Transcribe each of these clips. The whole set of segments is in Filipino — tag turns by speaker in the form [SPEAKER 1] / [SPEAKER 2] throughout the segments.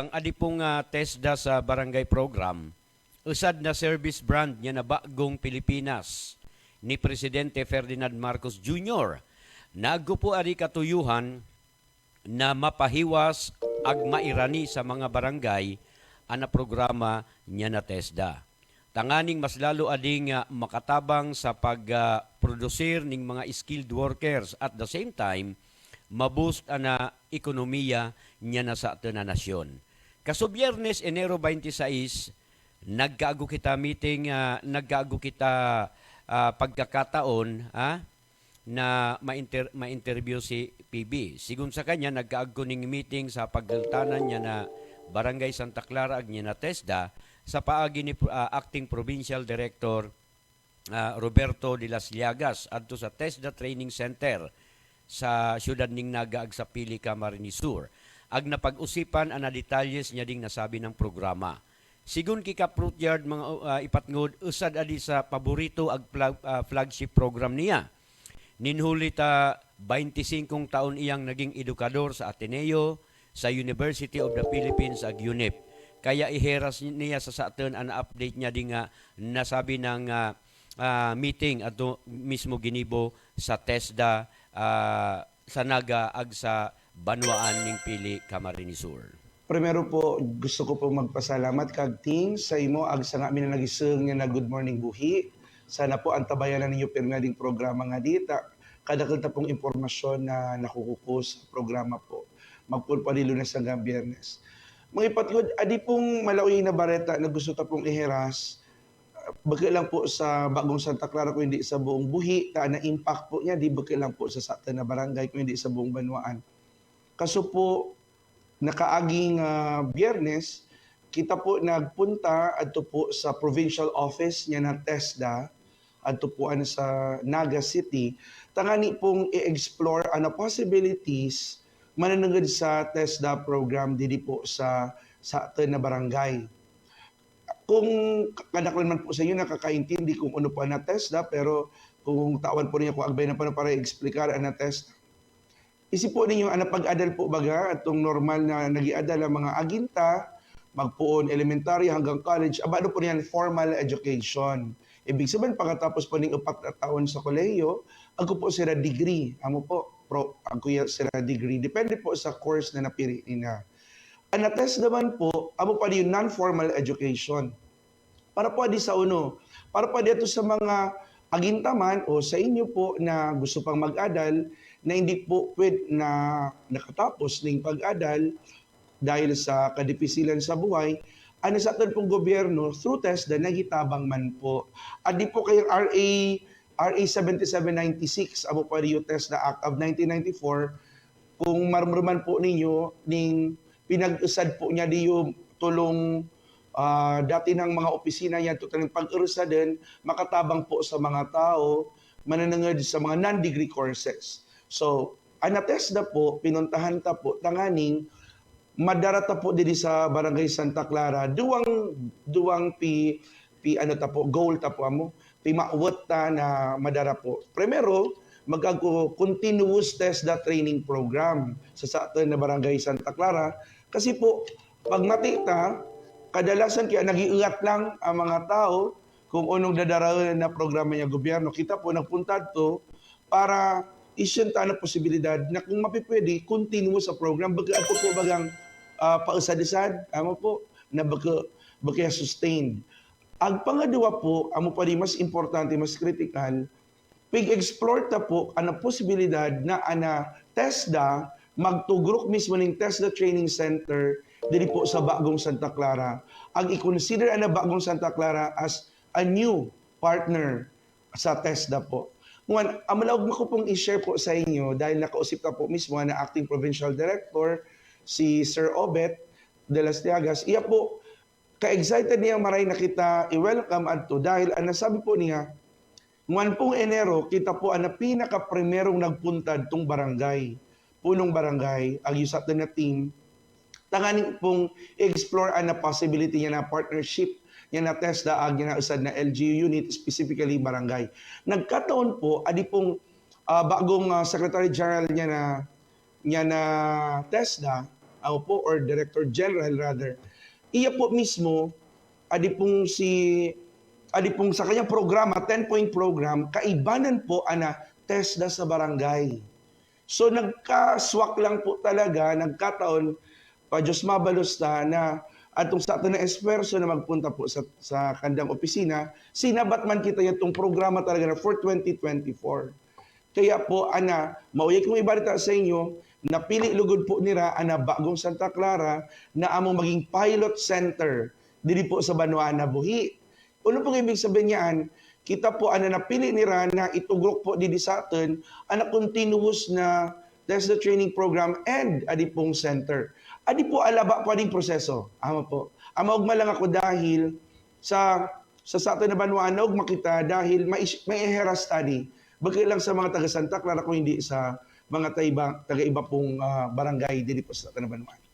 [SPEAKER 1] Ang adi pong ah, TESDA sa barangay program, usad na service brand niya na bagong Pilipinas ni Presidente Ferdinand Marcos Jr. Naggupo ari katuyuhan na mapahiwas ag mairani sa mga barangay ana programa niya na TESDA. Tanganing mas lalo ading ah, makatabang sa pag-produsir ning mga skilled workers at the same time maboost ana ekonomiya niya na sa ato na nasyon. Kaso Biyernes, Enero 26, nagkaago kita meeting, ah, nagkaago kita ah, pagkakataon ah, na ma-inter- ma-interview si PB. Sigun sa kanya, nagkaago ning meeting sa pagdaltanan niya na Barangay Santa Clara ag niya na TESDA sa paagi ni ah, Acting Provincial Director ah, Roberto de las Llagas adto sa TESDA Training Center sa siyudad ning Naga ag sa Pili, Camarines Sur. Ag napag-usipan ana detalyes niya ding nasabi ng programa. Sigun kika Fruit mga uh, ipatngod usad adi sa paborito ag flag- ah, flagship program niya. Ninhuli ta 25 taon iyang naging edukador sa Ateneo, sa University of the Philippines ag UNIP. Kaya iheras niya sa sa aton ana update niya di nga nasabi ng ah, ah, meeting ato mismo ginibo sa TESDA ah, sa Naga ag sa Banwaan ning Pili Camarines Sur.
[SPEAKER 2] Primero po, gusto ko po magpasalamat kag team sa imo ag sa nga na nagising nga na Good Morning Buhi. Sana po ang tabayanan ninyo pirnading programa nga dita. Kadakil ta pong impormasyon na nakukuko sa programa po. Magpulpadilo na sa biyernes. Mga ipatgod, adi pong malawi na bareta na gusto ta pong iheras. Bagi lang po sa Bagong Santa Clara kung hindi sa buong buhi. Ta na impact po niya, di bagi lang po sa sakta na barangay kung hindi sa buong banwaan. Kaso po, nakaaging ah, biyernes, kita po nagpunta adto po sa provincial office niya na TESDA adto po ano sa Naga City tangani pong i-explore ano possibilities mananangad sa TESDA program didi po sa sa atin na barangay. Kung kadaklan man po sa inyo nakakaintindi kung ano po na TESDA pero kung tawan po niya kung agbay na pa para i-explicar ang TESDA Isip ninyo, ano pag-adal po baga, atong normal na nag-iadal ang mga aginta, magpuon elementary hanggang college, aba ano po niyan, formal education. Ibig sabihin, pagkatapos po ng upat na taon sa kolehiyo, ako po sila degree. Amo po, pro, ako sila degree. Depende po sa course na napili na. Ang test naman po, amo pa yung non-formal education. Para po di sa uno, para po dito sa mga agintaman o sa inyo po na gusto pang mag-adal, na hindi po pwede na nakatapos ng pag-adal dahil sa kadipisilan sa buhay, ano sa atin pong gobyerno, through TESDA, nagitabang man po. At di po kayong RA, RA 7796, abo pa rin yung TESDA Act of 1994, kung marmurman po ninyo, ning pinag-usad po niya di yung tulong ah, dati ng mga opisina yan, totaling pag-urusadan, makatabang po sa mga tao, mananangad sa mga non-degree courses. So, anates na po, pinuntahan ta po, tanganing, madarata po dili sa Barangay Santa Clara, duwang, duwang pi, pi ano ta po, goal ta po amo, pi mauwat ta na madara po. Primero, magkago continuous test da training program sa sa na Barangay Santa Clara. Kasi po, pag matita, kadalasan kaya nag-iingat lang ang mga tao kung anong dadaraon na programa niya gobyerno. Kita po, nagpunta to para isyon ta na posibilidad na kung mapipwede, continue sa program. Baga ako po bagang uh, pausad-isad, amo po, na baga, baga sustained. Ang pangadwa po, amo pa rin mas importante, mas critical, pig-explore ta po ang posibilidad na ana TESDA magtugrok mismo ng TESDA Training Center dili po sa Bagong Santa Clara. Ang i-consider ana Bagong Santa Clara as a new partner sa TESDA po. Ngayon, amalawag mo ko pong i-share po sa inyo dahil nakausip ka po mismo na acting provincial director, si Sir Obet de las Llagas. Iya po, ka-excited niya maray na kita i-welcome adto dahil ang nasabi po niya, Nguan pong Enero, kita po ang pinaka-primerong nagpunta itong barangay, punong barangay, ang usap na team, tanganin pong explore ang possibility niya na partnership niya na TESDA ag niya na usad na LGU unit, specifically barangay. Nagkataon po, adi pong ah, bagong ah, Secretary General niya na niya na TESDA, ako po, or Director General rather, iya po mismo, adi pong si, adi pong sa kanyang programa, 10-point program, kaibanan po ana test na sa barangay. So nagka-swak lang po talaga, nagkataon, pa Diyos mabalos na, na atong sa ato na esperso na magpunta po sa, sa kandang opisina, sinabat man kita itong programa talaga na for 2024. Kaya po, ana, mauyay kong ibalita sa inyo, napili lugod po nira, ana, bagong Santa Clara, na among maging pilot center dili po sa Banuana, Buhi. Ano pong ibig sabihin niyan? Kita po, ana, napili nira na itugrok po di sa atin, ana, continuous na test the training program and adi pong center. Adi po alaba po ading proseso. Ama po. Ama ugma lang ako dahil sa sa sa atin na Banuana ug makita dahil may may ehera study. Bagay lang sa mga taga Santa Clara kung hindi sa mga taiba, taga iba pong ah, barangay dili po sa atin na Banuana.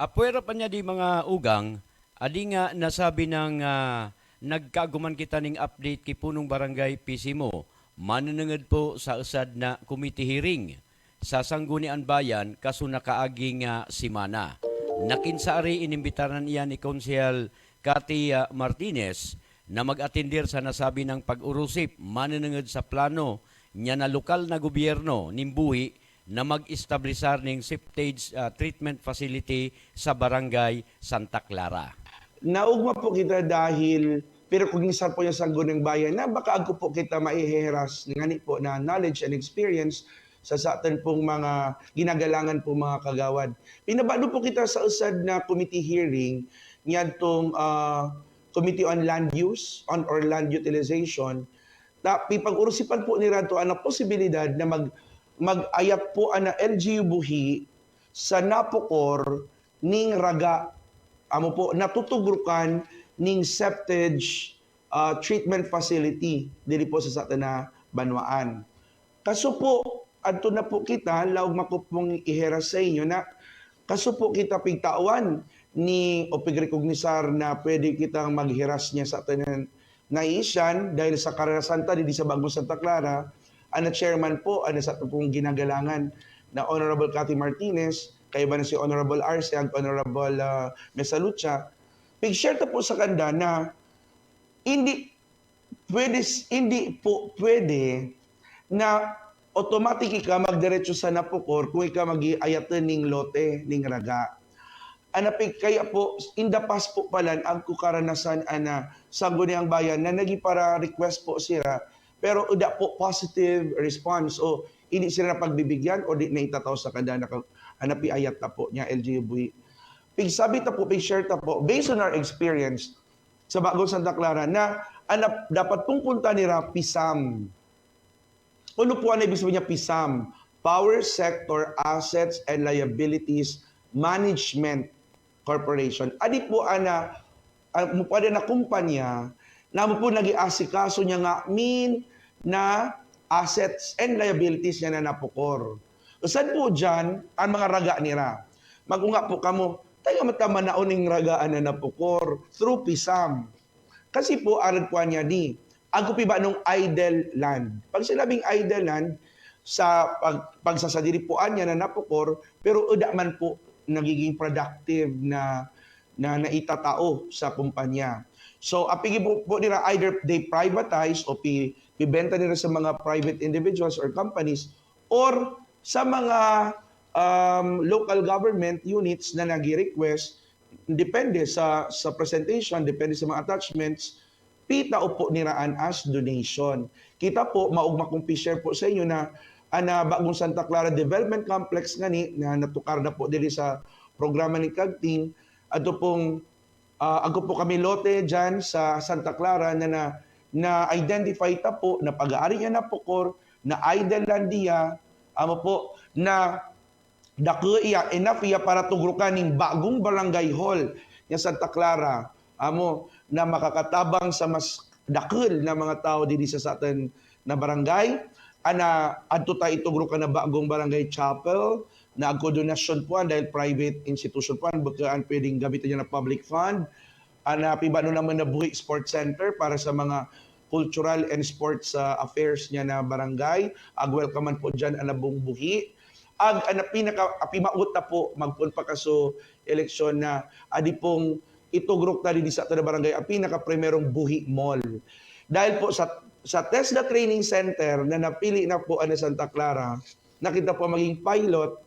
[SPEAKER 1] Apwera pa niya di mga ugang, adi nga nasabi ng ah, nagkaguman kita ning update kay punong barangay PC mo, mananangad po sa usad na committee hearing sa Sanggunian Bayan kaso nakaaging nga simana. Nakinsaari inimbitaran iyan ni Konsehal Cathy ah, Martinez na mag-atendir sa nasabi ng pag-urusip mananangad sa plano niya na lokal na gobyerno nimbuhi na mag-establisar ng septage uh, treatment facility sa barangay Santa Clara.
[SPEAKER 2] Naugma po kita dahil pero kung isa po yung sanggunang bayan na baka ako po kita maiheras ngani po na knowledge and experience sa atin pong mga ginagalangan po mga kagawad. Pinabado po kita sa usad na committee hearing niyadtong uh, Committee on Land Use on or Land Utilization na pipag-urusipan po ni Radto ang posibilidad na mag mag-ayat po ana LGU buhi sa napukor ning raga amo po natutugrukan ning septage uh, treatment facility dili po sa sa na Banwaan. Kaso po adto na po kita laog makupong ihera sa inyo na kaso po kita pigtawan ni o pigrekognisar na pwede kitang maghiras niya sa atin na isyan dahil sa Carrera Santa di sa Bagong Santa Clara. Ang chairman po ano sa pong ginagalangan na Honorable Cathy Martinez kay ba na si Honorable Arce ag Honorable uh, Mesalucha pig-share ta po sa kanda na hindi pwede hindi po pwede na automatic ka magdiretso sa napukor kung ikaw mag-iayatan ning lote ning raga. Anapig kaya po in the past po pala ang kukaranasan ana sa Guniang Bayan na nagi para request po sila pero uda po positive response. O hindi sila pagbibigyan o di na itataw sa kada na anapi ayat ta po niya LGB pig sabi ta po pig share ta po based on our experience sa Bagong Santa Clara na anap dapat pong punta nila PISAM po ang ibig sabihin niya PISAM Power Sector Assets and Liabilities Management Corporation. Adi po ana mo pa na kumpanya na mo po nagiasikaso niya nga min na assets and liabilities niya na napukor. Usan po dyan ang mga raga nira. Magunga po kamo, tayo matama na uning ragaan na napukor through PISAM. Kasi po arad po niya di, ako pi ba nung idle land. Pag sinabing idle land, sa pag, pagsasadiripuan niya na napukor, pero uda man po nagiging productive na na naitatao sa kumpanya. So, apigi po, po nila either they privatize o pi, pibenta nila sa mga private individuals or companies or sa mga um, local government units na nag-request depende sa sa presentation, depende sa mga attachments, pita upo niraan as donation. Kita po, maugma kong share po sa inyo na ana bagong Santa Clara Development Complex nga ni na natukar na po dili sa programa ni Kagting ato pong uh, ako po kami lote diyan sa Santa Clara na na, na identify ta po na pag-aari na pukor na Idlandia amo po na dako iya enough iya para tugrukan ning bagong barangay hall nga Santa Clara amo na makakatabang sa mas dakil na mga tao dili sa atin na barangay. Ana adto ta itugro ka na bagong barangay chapel na agko donasyon po dahil private institution po bukaan pwedeng gamitin niya na public fund. Ana pibano naman na buhi sports center para sa mga cultural and sports uh, affairs niya na barangay. Ag welcome po diyan ana buong buhi. Ag ana pinaka apimaot na po magpun pa eleksyon na adi pong itugrok na di sa tada barangay ang pinaka primerong buhi mall. Dahil po sa sa TESDA Training Center na napili na po ano Santa Clara, nakita po maging pilot,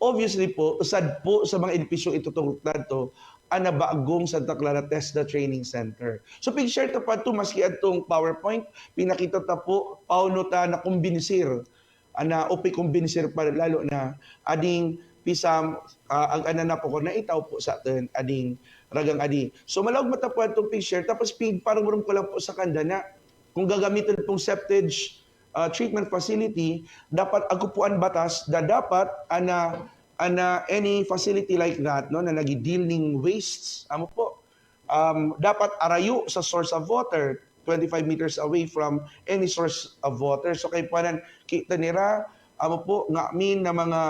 [SPEAKER 2] obviously po, usad po sa mga edipisyong itutugrok na to, ang nabagong Santa Clara TESDA Training Center. So picture ta pa to maski atong PowerPoint, pinakita ta po pauno ta na kumbinsir ana upi kumbinsir pa lalo na ading pisam ah, ang ana na po ko na itaw po sa atin ading ragang adi. So malawag mata po atong picture tapos parang ko lang po sa kanda na kung gagamitin pong septage uh, treatment facility, dapat agupuan batas na dapat ana ana any facility like that no na nagi-deal ning wastes. Amo po. Um, dapat arayo sa source of water 25 meters away from any source of water. So kay panan kita nira amo po nga min na mga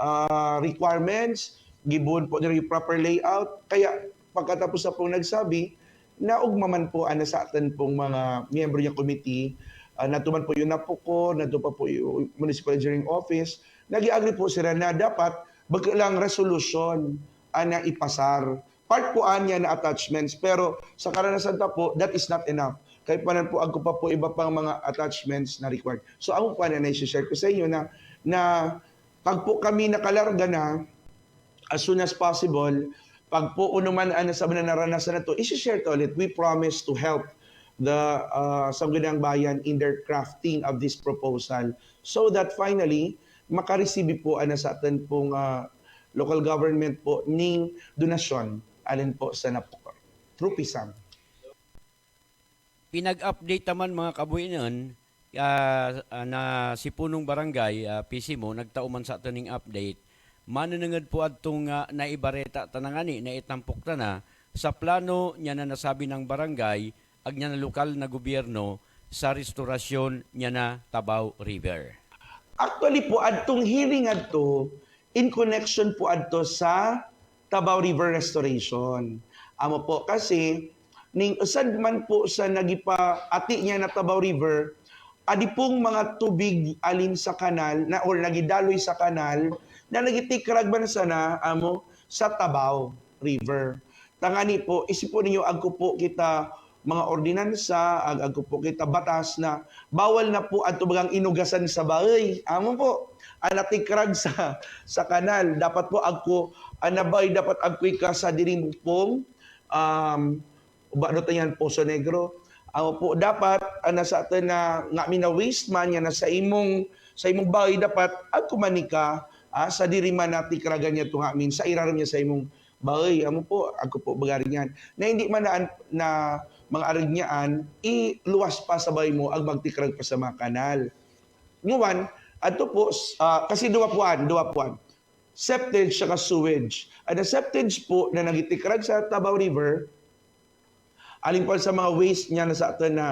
[SPEAKER 2] ah, requirements. Gibon po nila yung proper layout. Kaya pagkatapos na pong nagsabi naugmaman po ana sa atin pong mga miyembro ng committee uh, natuman po yung napuko nato pa po yung municipal engineering office nag-agree po sila na dapat baglang resolution ana ipasar. Part po anya na attachments pero sa karanasan ta po that is not enough. Kay panan po ako pa po iba pang mga attachments na required. So ako pa na i-share ko sa inyo na na pag po kami nakalarga na as soon as possible pag po unuman ano sa mga naranasan na to i-share to ulit we promise to help the uh, Sangguniang Bayan in their crafting of this proposal so that finally makareceive po ana sa atin pong uh, local government po ning donasyon alin po sa napukor through PISAM.
[SPEAKER 1] Pinag-update naman mga kabuinan ah, ah, na si punong barangay ah, PC mo nagtauman sa ating update. Mananangad po adtong uh, naibareta tanangani na itampok ta na sa plano niya na nasabi ng barangay ag niya na lokal na gobyerno sa restorasyon niya na Tabaw River.
[SPEAKER 2] Actually po adtong hearing adto in connection po adto sa Tabaw River Restoration. Amo po kasi ning usad man po sa nagipa ati niya na Tabaw River adi pong mga tubig alin sa kanal na or nagidaloy sa kanal na nagitikrag man sana amo sa Tabaw River. Tangani po isipon ninyo agko po kita mga ordinansa, ag agko po kita batas na bawal na po at tubagang inugasan sa bahay. Amo po, anatikrag sa sa kanal. Dapat po agko anabay dapat agkoy ka sa diring pong um ba do yan Poso Negro. Amo po dapat ana sa atin na nga mina waste man yan na sa imong sa imong bahay dapat agko manika ah, sa diri man natikragan niya to nga amin sa iraram niya sa imong bahay. Amo po ako po bagari niyan. Na hindi man na, na mga arignyan, iluwas pa sa bahay mo ag magtikrag pa sa mga kanal. Nguwan, ato po, ah, kasi duwa puan, duwa puan. Septage saka sewage. Ang septage po na nagitikrag sa Tabaw River, alin po sa mga waste niya na sa atin na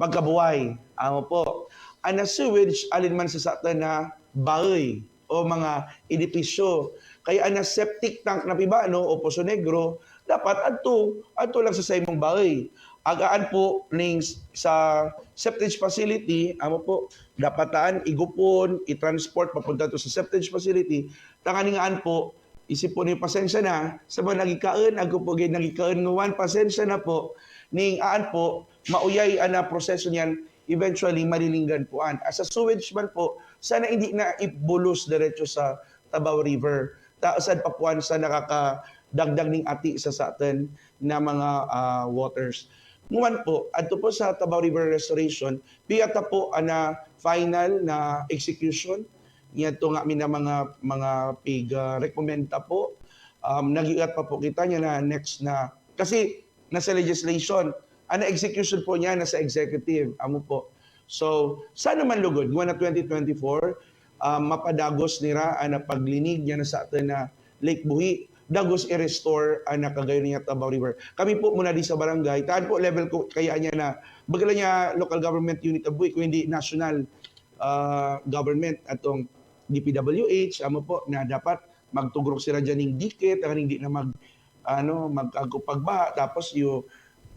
[SPEAKER 2] pagkabuhay. Amo po. Ang sewage, alin man sa sa atin na bahay o mga edipisyo. Kaya ang septic tank na pibano o Poso Negro, dapat adto, adto lang sa sa imong bahay. Agaan po ning sa septage facility, amo po, dapataan igupon, i-transport papunta to sa septage facility. Tanganingaan po, isip po ni pasensya na sa mga nagikaon, ako po gid nagikaon nguwan, pasensya na po ning aan po mauyay ana proseso niyan eventually malilinggan po an. As a sewage man po, sana hindi na ibulos diretso sa Tabaw River. Taasad pa puan sa nakakadagdag ning ati sa sa atin na mga ah, waters. Nguman po, adto po sa Tabaw River Restoration, piyata po ana final na execution niya to nga mina mga mga pig uh, rekomenda po. Um, nagiat pa po kita niya na next na kasi nasa legislation, ana execution po niya nasa executive, amo po. So, sana man lugod, ngwa na 2024, um, mapadagos nira ana paglinig niya na sa atin na Lake Buhi, dagos i-restore ana kagayon niya Tabaw River. Kami po muna di sa barangay, taan po level ko kaya niya na bagala niya local government unit of Buhi, kung hindi national uh, government atong DPWH, amo po na dapat magtugrok sila dyan ng dikit, ang hindi na mag ano magagupagbaha tapos yung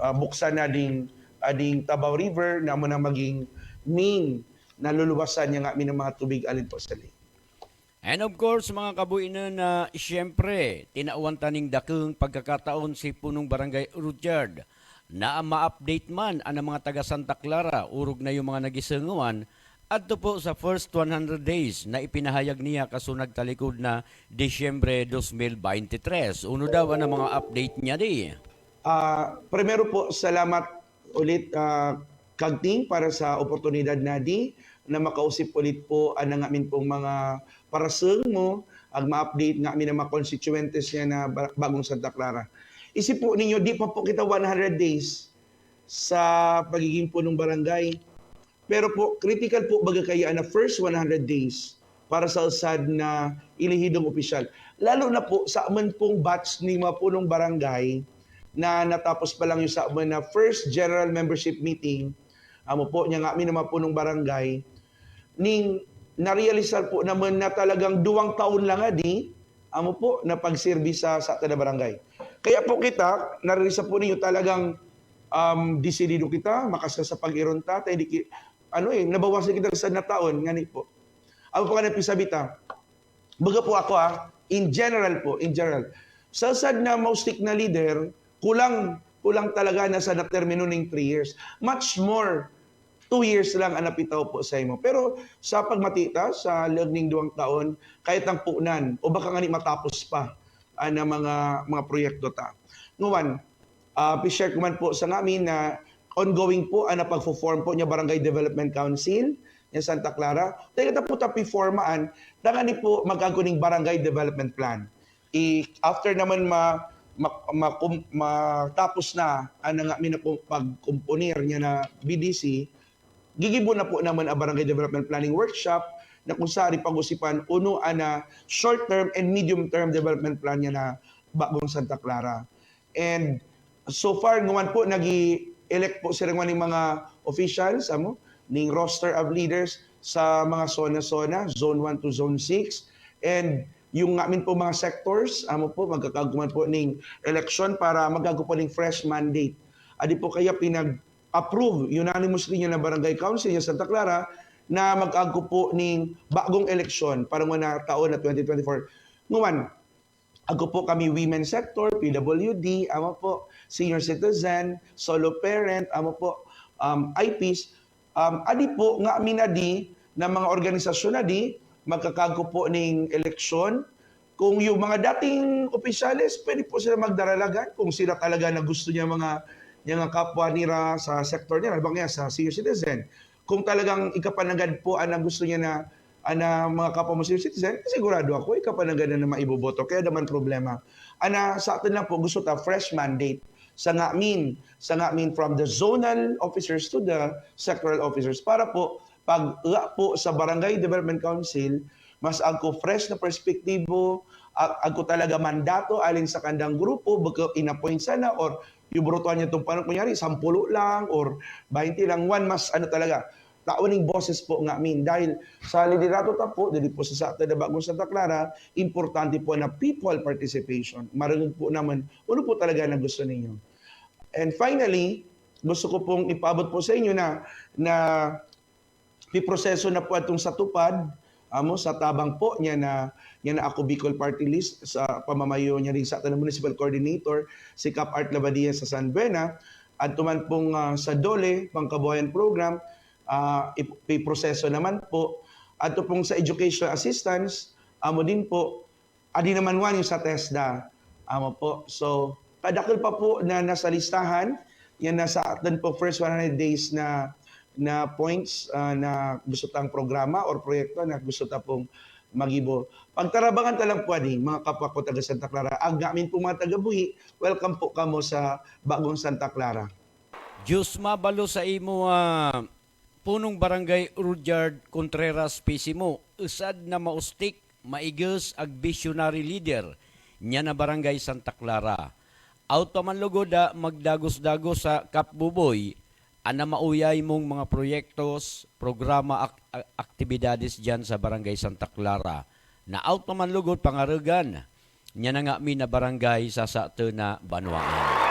[SPEAKER 2] uh, buksan na ding ading Tabaw River na mo na maging main na luluwasan niya nga ng mga tubig alin po sa lake.
[SPEAKER 1] And of course, mga kabuinan na siyempre, tinauan taning dakeng pagkakataon si punong barangay Rudyard na ma-update man ang mga taga Santa Clara, urog na yung mga nagisunguan, at po sa first 100 days na ipinahayag niya kasunag talikod na Disyembre 2023. Uno daw ang mga update niya di.
[SPEAKER 2] Ah, primero po, salamat ulit ah, Kagting para sa oportunidad na di na makausip ulit po ang nga amin pong mga paraseng mo ag ma-update nga amin ang mga constituentes niya na ba- bagong Santa Clara. Isip po ninyo, di pa po kita 100 days sa pagiging punong barangay. Pero po, critical po baga kaya na first 100 days para sa usad na ilihidong opisyal. Lalo na po sa aman pong batch ni mga punong barangay na natapos pa lang yung sa na first general membership meeting, amo po niya nga amin na mga punong barangay, ning narealisar po naman na talagang duwang taon lang adi, amo po na pagserbi sa sa tada barangay. Kaya po kita, narealisar po ninyo talagang um, disidido kita, makasa sa pag-ironta, tayo di ano eh, nabawasan kita sa na taon, nga ni po. Ako po ka napisabita, baga po ako ah, in general po, in general, sa sad na maustik na leader, kulang, kulang talaga na sa natermino ng 3 years. Much more, 2 years lang ang napitaw po sa imo. Pero sa pagmatita, sa learning duwang taon, kahit ang punan, o baka nga ni matapos pa ang mga mga proyekto ta. Nguman, uh, share ko man po sa namin na ongoing po ang napag-form po niya Barangay Development Council niya Santa Clara. Tayo ta po tapi formaan, dangani po magkaguning Barangay Development Plan. I, after naman ma, ma, ma, kum- matapos na ang nga mina po pagkumponir niya na BDC, gigibo na po naman ang Barangay Development Planning Workshop na kung saan pag-usipan uno ana short-term and medium-term development plan niya na bagong Santa Clara. And so far, ngayon po, nag-elect po sila ng mga officials, amo, ning roster of leaders sa mga zona-zona, Zone 1 to Zone 6. And yung amin po mga sectors, amo po, magkakaguman po ning election para magago po ning fresh mandate. Adi po kaya pinag-approve unanimously niya na Barangay Council niya Santa Clara na mag-ago po ning bagong eleksyon para mga taon na 2024. Ngayon, ako po kami women sector, PWD, amo po, senior citizen, solo parent, amo po, um, IPs. Um, adi po nga amin adi na mga organisasyon adi magkakago po ning eleksyon. Kung yung mga dating opisyales, pwede po sila magdaralagan kung sila talaga na gusto niya mga niya nga kapwa nira sa sektor niya, bang niya sa senior citizen. Kung talagang ikapanagad po ang gusto niya na ana mga kapwa mo senior citizen, sigurado ako ikapanagad na maiboboto. Kaya naman problema. Ana sa atin lang po gusto ta fresh mandate sa ngamin, sa ngamin from the zonal officers to the sectoral officers para po pag po sa Barangay Development Council, mas ako fresh na perspektibo, ako talaga mandato alin sa kandang grupo, baka inappoint sana or yung brutuan niya itong panong kunyari, 10 lang or 20 lang, one mas ano talaga, tauning boses po nga amin. Dahil sa liderato ta po, dili po sa sa na bagong Santa Clara, importante po na people participation. Marunong po naman, ano po talaga na gusto ninyo. And finally, gusto ko pong ipaabot po sa inyo na na piproseso na po itong sa tupad amo sa tabang po niya na niya na ako Bicol Party List sa pamamayo niya rin sa ating Municipal Coordinator si Cap Art Labadia sa San Buena. At tuman pong ah, sa Dole Pangkabuhayan Program uh, iproseso naman po. At pong sa Education Assistance amo din po adi naman one yung sa TESDA amo po. So kadakil pa po na nasa listahan yan nasa atin po first 100 days na na points ah, na gusto tang programa or proyekto na gusto ta pong magibo. Pagtarabangan ta lang po ani, mga kapwa ko taga Santa Clara. Ang gamin po mga taga Buhi, welcome po kamo sa bagong Santa Clara.
[SPEAKER 1] Diyos mabalo sa imo ah, punong barangay Rudyard Contreras Pisimo, usad na maustik, maigos ag visionary leader niya na barangay Santa Clara. Auto man lugoda magdagos-dagos sa Kapbuboy, ana mauyay mong mga proyektos, programa, ak- ak- aktibidades dyan sa barangay Santa Clara. Na auto man lugod pangarugan, niya na nga mi na barangay sa sa na Banwaan.